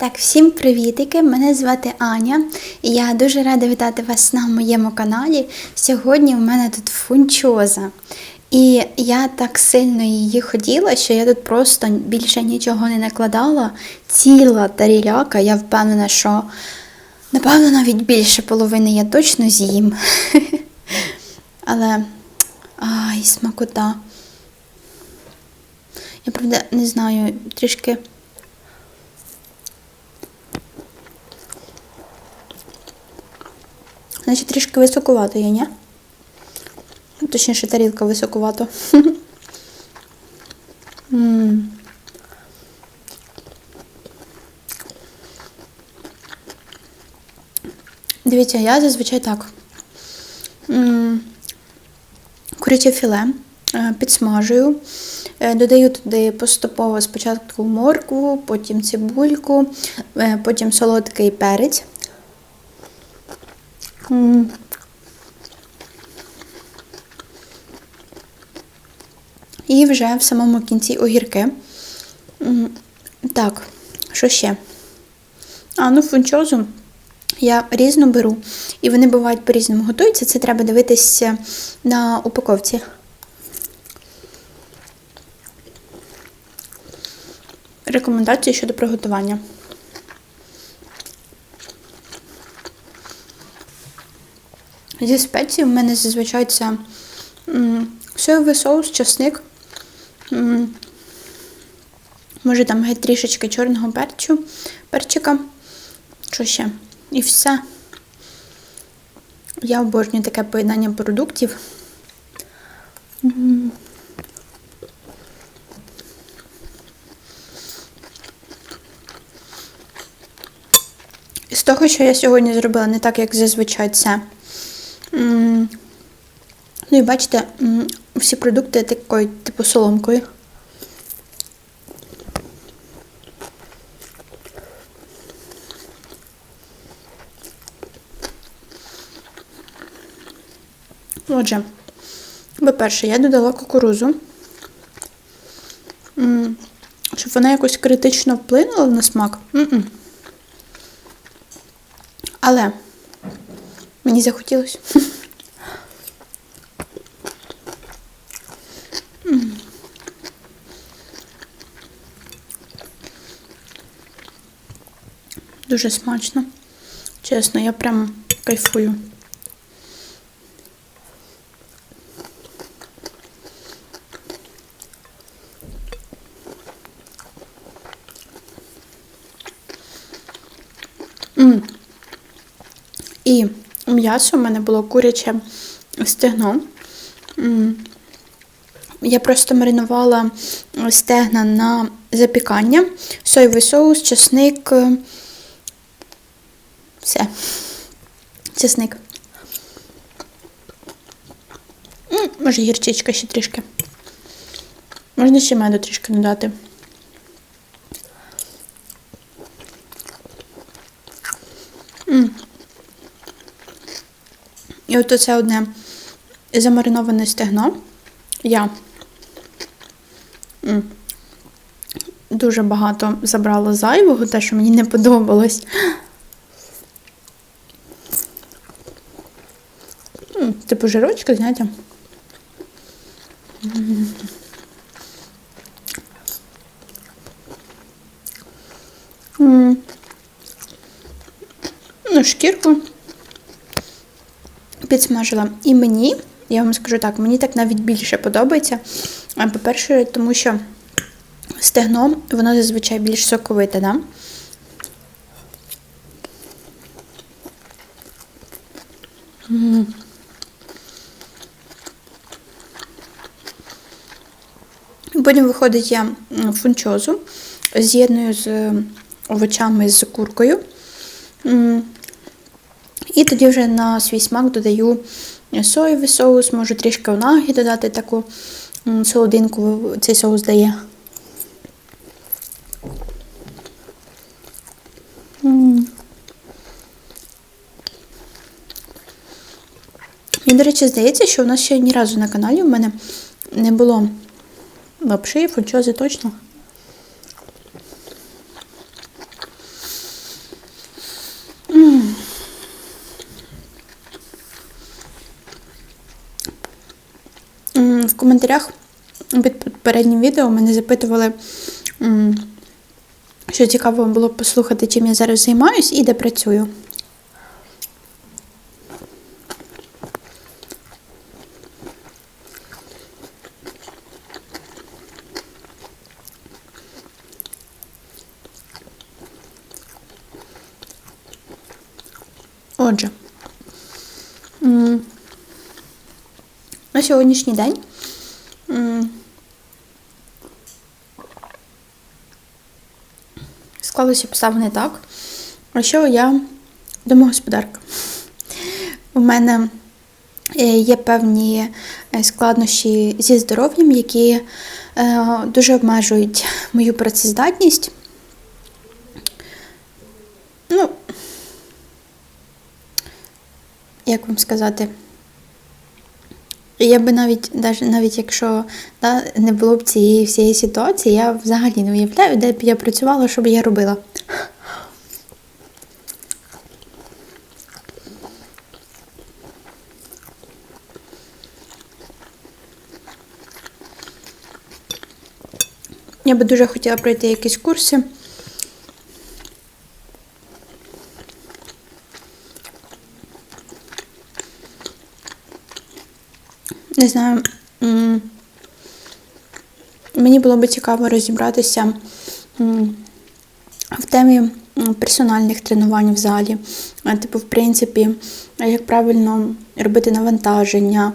Так, всім привітики! Мене звати Аня, і я дуже рада вітати вас на моєму каналі. Сьогодні у мене тут фунчоза. І я так сильно її хотіла, що я тут просто більше нічого не накладала. Ціла таріляка, я впевнена, що напевно навіть більше половини я точно з'їм. Але ай, смакота. Я правда не знаю, трішки. Значить, трішки високувато є, ні? Ну, Точніше, тарілка високувато. Дивіться, я зазвичай так. Куряче філе е, підсмажую, е, додаю туди поступово спочатку моркву, потім цибульку, е, потім солодкий перець. І вже в самому кінці огірки. Так, що ще? А, ну фунчозу я різну беру. І вони бувають по-різному готуються. Це треба дивитися на упаковці. Рекомендації щодо приготування. Зі спецій в мене зазвичай це соєвий соус, часник. М, може там геть трішечки чорного перчу, перчика. Що ще? І все. Я обожнюю таке поєднання продуктів. З того, що я сьогодні зробила не так, як зазвичай це. Ну і бачите, всі продукти такою, типу, соломкою. Отже, по-перше, я додала кукурузу, щоб вона якось критично вплинула на смак. М-м. Але мені захотілося. Дуже смачно. Чесно, я прям кайфую. І м'ясо в мене було куряче стегно. Я просто маринувала стегна на запікання, соєвий соус, чесник. е, Все. Чесник. Може, гірчичка ще трішки. Можна ще меду трішки додати. М. І от це одне замариноване стегно. Я дуже багато забрала зайвого, те, що мені не подобалось. Типу жирочки, знаєте. Ну, шкірку підсмажила. І мені, я вам скажу так, мені так навіть більше подобається. По-перше, тому що стегно, воно зазвичай більш соковите, да? Потім виходить я фунчозу, з'єдную з овочами з куркою. І тоді вже на свій смак додаю соєвий соус, можу трішки онагі додати таку солодинку, цей соус дає. Мені, до речі, здається, що у нас ще ні разу на каналі у мене не було лапши, фунчози точно. Коментарях під попереднім відео мене запитували, що цікаво було б послухати, чим я зараз займаюсь і де працюю. Отже, на сьогоднішній день склалися обставини так, що я домогосподарка. У мене е, є певні е, складнощі зі здоров'ям, які е, дуже обмежують мою працездатність. Ну, як вам сказати, я би навіть, навіть, якщо да, не було б цієї всієї ситуації, я взагалі не уявляю, де б я працювала, що б я робила. Я би дуже хотіла пройти якісь курси. Знаю. Мені було би цікаво розібратися в темі персональних тренувань в залі. Типу, в принципі, як правильно робити навантаження,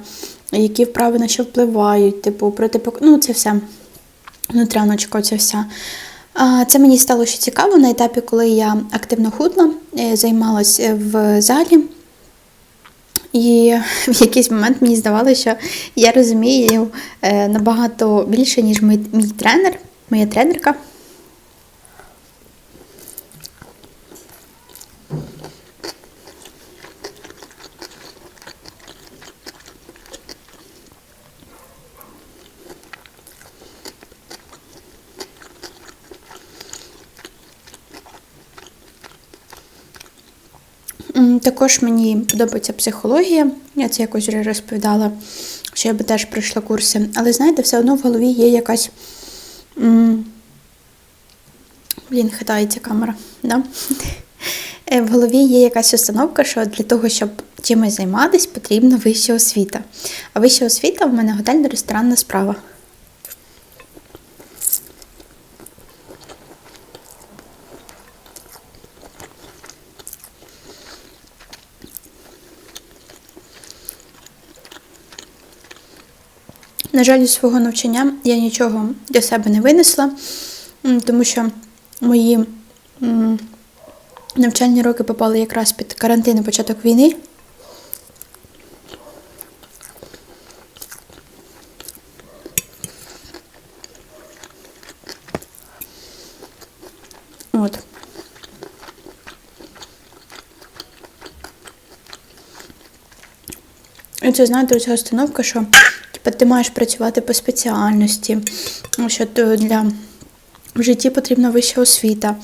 які вправи на що впливають, типу, протипок... ну це все. Внутряночка, оця вся. А, Це мені стало ще цікаво на етапі, коли я активно худла, е, займалася в залі. І в якийсь момент мені здавалося, що я розумію е, набагато більше, ніж мій, мій тренер, моя тренерка. М, Також мені подобається психологія. Я це якось вже розповідала, що я би теж пройшла курси. Але знаєте, все одно в голові є якась. Блін, хитається камера. Да? Е, В голові є якась установка, що для того, щоб чимось займатися, потрібна вища освіта. А вища освіта в мене готельно-ресторанна справа. На жаль, із свого навчання я нічого для себе не винесла, тому що мої навчальні роки попали якраз під карантин і початок війни. От. І це, знаєте, оця установка, що ти маєш працювати по спеціальності, що то для в житті потрібна вища освіта.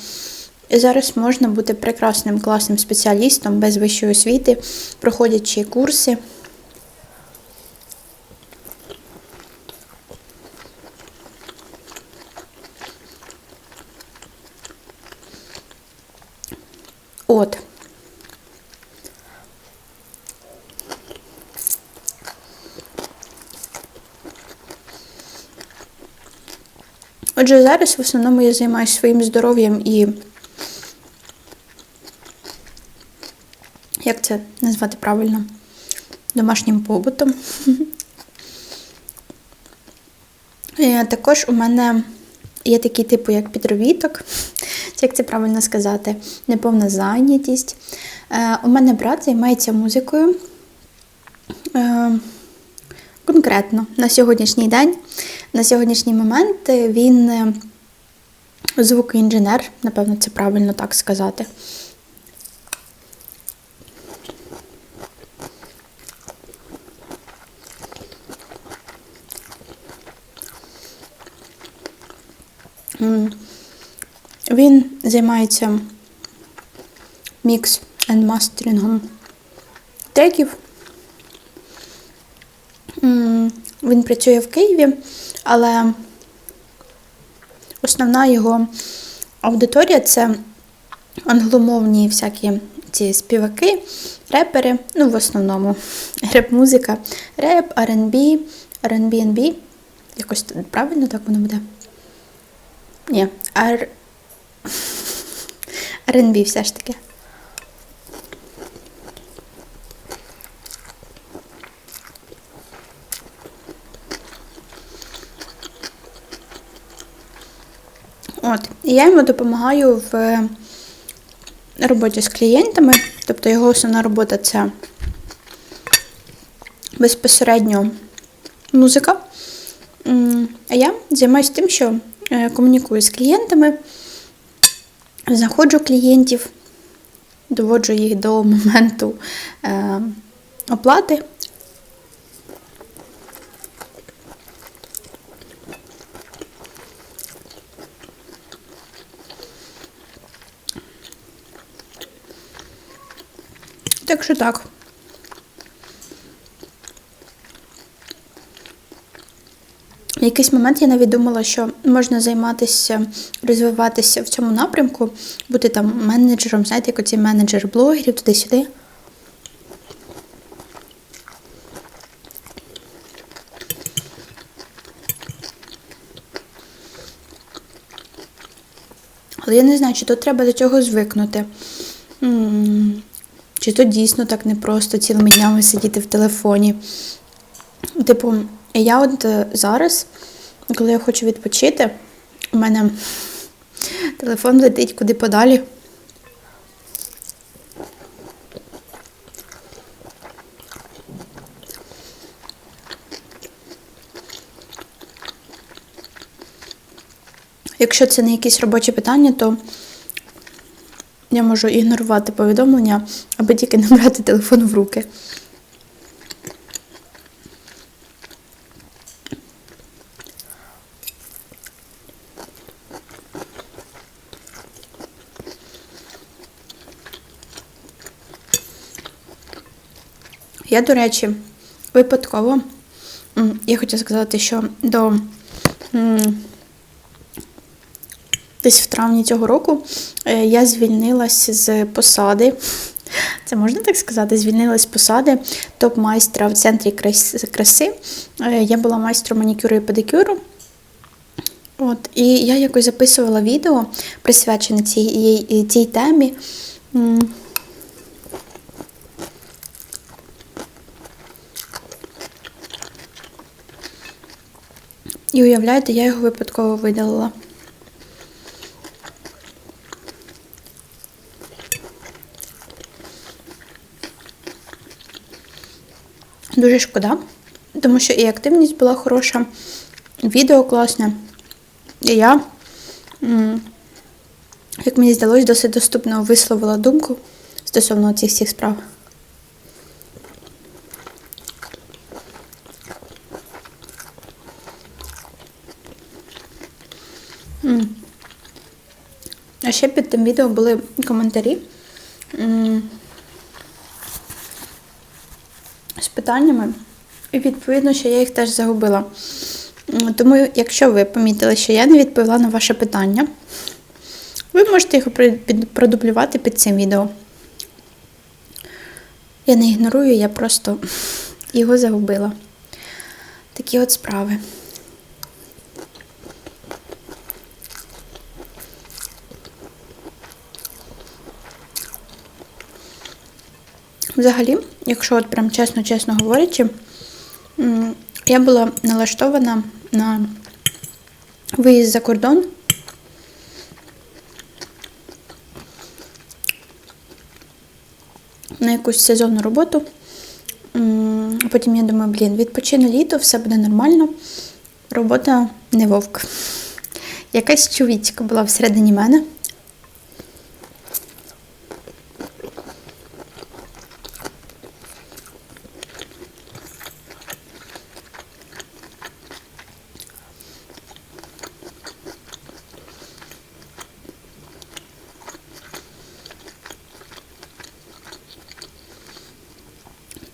І зараз можна бути прекрасним класним спеціалістом без вищої освіти, проходячи курси. От. Отже, зараз в основному я займаюся своїм здоров'ям і. Як це назвати правильно? Домашнім побутом. І також у мене є такий типу, як підробіток, як це правильно сказати, неповна зайнятість. Е, У мене брат займається музикою. Е, Конкретно на сьогоднішній день, на сьогоднішній момент він е, звукоінженер, напевно, це правильно так сказати. Він займається мікс енд мастерингом треків. Він працює в Києві, але основна його аудиторія це англомовні всякі ці співаки, репери, ну в основному реп-музика, реп, R&B, R&B, Якось правильно так воно буде? Ні, R... R&B все ж таки. От, і я йому допомагаю в роботі з клієнтами, тобто його основна робота це безпосередньо музика. А я займаюся тим, що е, комунікую з клієнтами, знаходжу клієнтів, доводжу їх до моменту е, оплати. Так так. В якийсь момент я навіть думала, що можна займатися, розвиватися в цьому напрямку, бути там менеджером, знаєте, як оці менеджер блогерів туди-сюди. Але я не знаю, чи то треба до цього звикнути. Чи то дійсно так непросто цілими днями сидіти в телефоні. Типу, я от е, зараз, коли я хочу відпочити, у мене телефон летить куди подалі. Якщо це не якісь робочі питання, то я можу ігнорувати повідомлення, аби тільки не брати телефон в руки. Я, до речі, випадково, я хотіла сказати, що до десь в травні цього року е, я звільнилася з посади. Це можна так сказати, звільнилась з посади топ-майстра в центрі краси. Е, я була майстром манікюру і педикюру. От, І я якось записувала відео, присвячене цій, цій темі. І уявляєте, я його випадково видалила. Дуже шкода, тому що і активність була хороша, відео класне. І я, як мені здалось, досить доступно висловила думку стосовно цих всіх справ. А ще під тим відео були коментарі з питаннями, і відповідно, що я їх теж загубила. Тому, якщо ви помітили, що я не відповіла на ваше питання, ви можете його продублювати під цим відео. Я не ігнорую, я просто його загубила. Такі от справи. Взагалі, якщо от прям чесно-чесно говорячи, я була налаштована на виїзд за кордон. На якусь сезонну роботу. Потім я думаю, блін, відпочину літо, все буде нормально. Робота не вовк. Якась чувічка була всередині мене.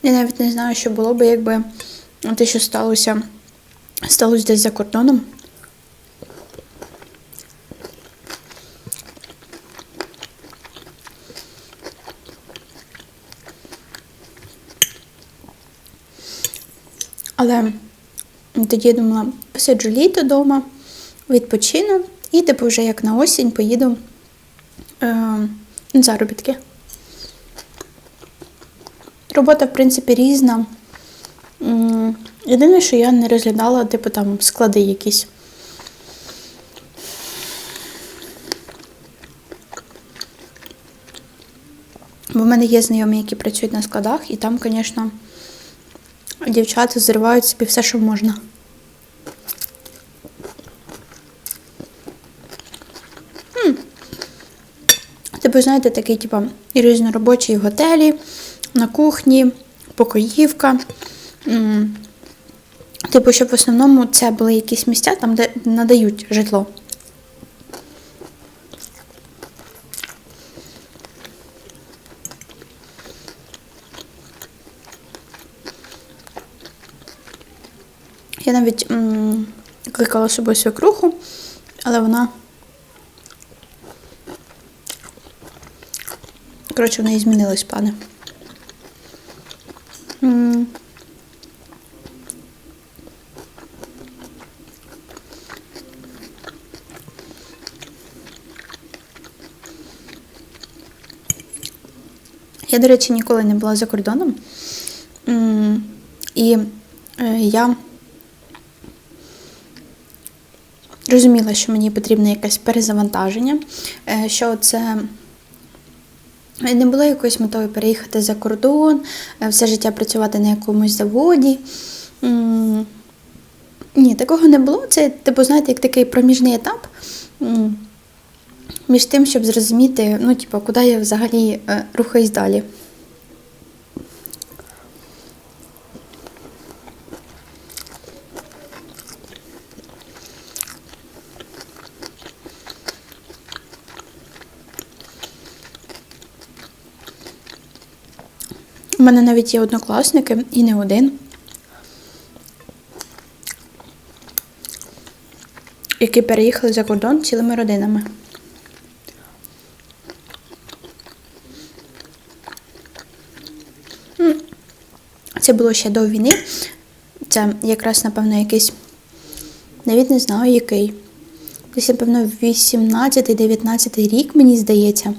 Я навіть не знаю, що було би, якби те, що сталося сталося десь за кордоном. Але тоді я думала, посиджу літо вдома, відпочину і типу вже як на осінь поїду е, на заробітки. Робота, в принципі, різна. Єдине, що я не розглядала, типу, там склади якісь. Бо в мене є знайомі, які працюють на складах, і там, звісно, дівчата зривають собі все, що можна. Типу, знаєте, такий, типу, і різноробочий в готелі, на кухні, покоївка. Типу, щоб в основному це були якісь місця, там, де надають житло. Я навіть м, кликала з собою свекруху, але вона. Коротше, в неї змінились плани. Я, до речі, ніколи не була за кордоном. І е, я розуміла, що мені потрібне якесь перезавантаження, е, що це не було якоюсь метою переїхати за кордон, е, все життя працювати на якомусь заводі. Ні, такого не було. Це, типу, знаєте, як такий проміжний етап. Між тим, щоб зрозуміти, ну, типу, куди я взагалі е, рухаюсь далі. У мене навіть є однокласники і не один, які переїхали за кордон цілими родинами. Це було ще до війни. Це якраз, напевно, якийсь, навіть не знаю який. Десь, напевно, 18-19 рік, мені здається.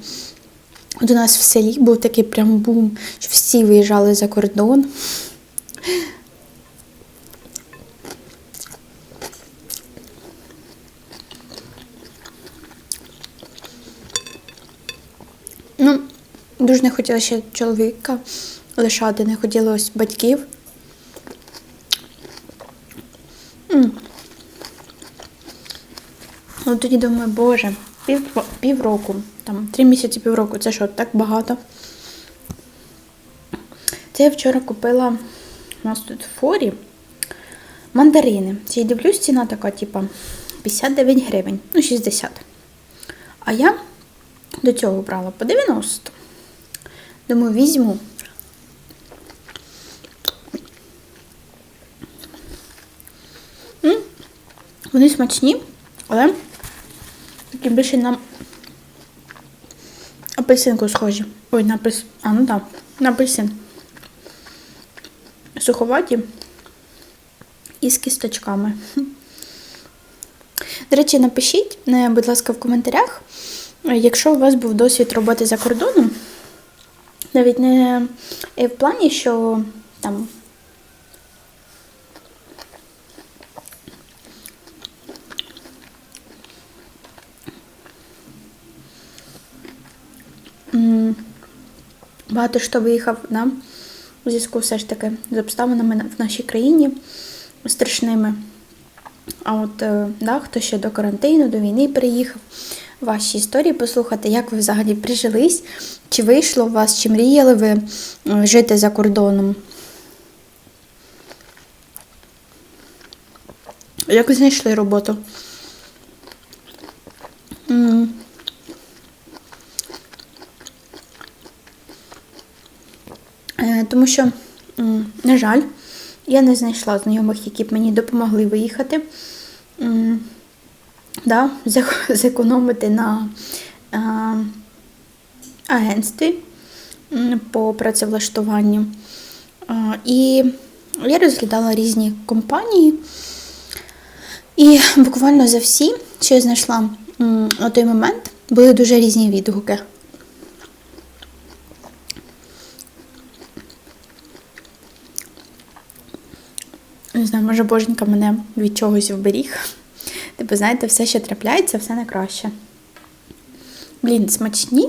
От у нас в селі був такий прям бум, що всі виїжджали за кордон. Ну, дуже не хотіла ще чоловіка лишати, не хотілося батьків. От тоді думаю, боже, пів, півроку, там, три місяці півроку, це що, так багато. Це я вчора купила у нас тут в форі мандарини. Це я дивлюсь, ціна така, типа 59 гривень, ну 60. А я до цього брала по 90. Думаю, візьму. Вони смачні, але такі більше на апельсинку схожі. Ой, на апельс... А, ну так, на апельсин. Суховаті і з кісточками. До речі, напишіть, е, будь ласка, в коментарях, якщо у вас був досвід роботи за кордоном, навіть не е, в плані, що там. м, Багато хто виїхав да, у зв'язку все ж таки з обставинами в нашій країні страшними. А от е, да, хто ще до карантину, до війни приїхав, ваші історії послухати, як ви взагалі прижились, чи вийшло у вас, чи мріяли ви е, жити за кордоном. Як ви знайшли роботу? М. Е, Тому що, на жаль, Я не знайшла знайомих, які б мені допомогли виїхати. Да, зекономити на а, агентстві по працевлаштуванню. А, І я розглядала різні компанії. І буквально за всі, що я знайшла на той момент, були дуже різні відгуки. Не знаю, може боженька мене від чогось вберіг. Типу, знаєте, все, що трапляється, все найкраще. Блін, смачні.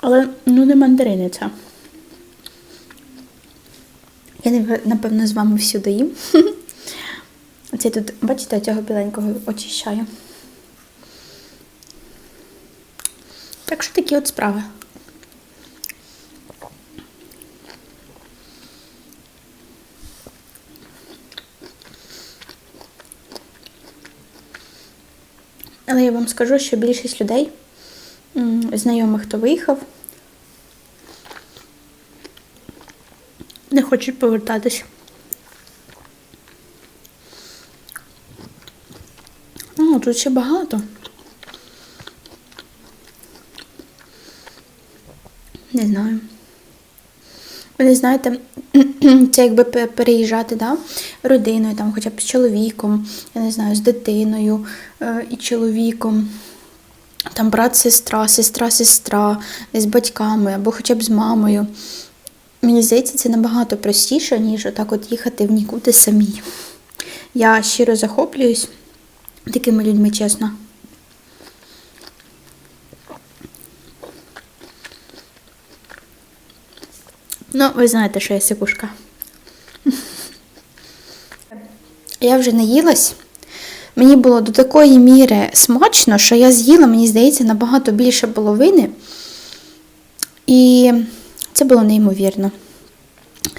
Але ну не мандарини це. Я напевно з вами всюди їм. Оце тут, бачите, цього біленького очищаю. Так що такі от справи. Але я вам скажу, що більшість людей, знайомих, хто виїхав, не хочуть повертатись. О, тут ще багато. Не знаю. Ви не знаєте, це якби переїжджати, да? родиною, там, хоча б з чоловіком, я не знаю, з дитиною е, і чоловіком. Там брат, сестра, сестра, сестра, з батьками або хоча б з мамою. Мені здається, це набагато простіше, ніж отак от їхати в нікуди самі. Я щиро захоплююсь такими людьми, чесно. Ну, ви знаєте, що я сикушка. Я вже наїлась. Мені було до такої міри смачно, що я з'їла, мені здається, набагато більше половини. І це було неймовірно.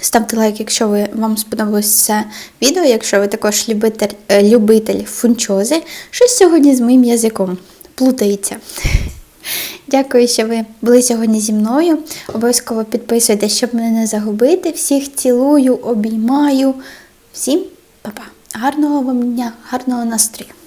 Ставте лайк, якщо ви, вам сподобалось це відео, якщо ви також любитель, е, любитель фунчози. Щось сьогодні з моїм язиком плутається. Дякую, що ви були сьогодні зі мною. Обов'язково підписуйтесь, щоб мене не загубити. Всіх цілую, обіймаю. Всім па-па. Гарного вам дня, гарного настрою!